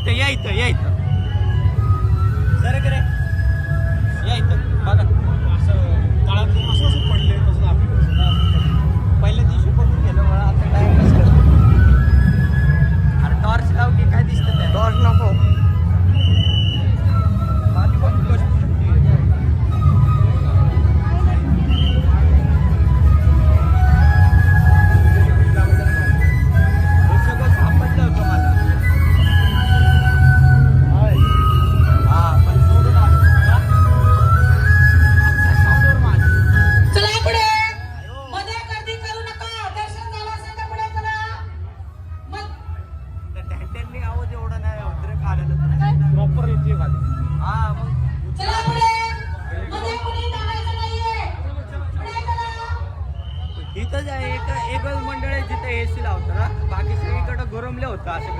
इथं या इथं या इथं. सर करे एकच एक एकच मंडळ आहे जिथे एसी ना बाकी सगळीकडे गरमले होतं असं.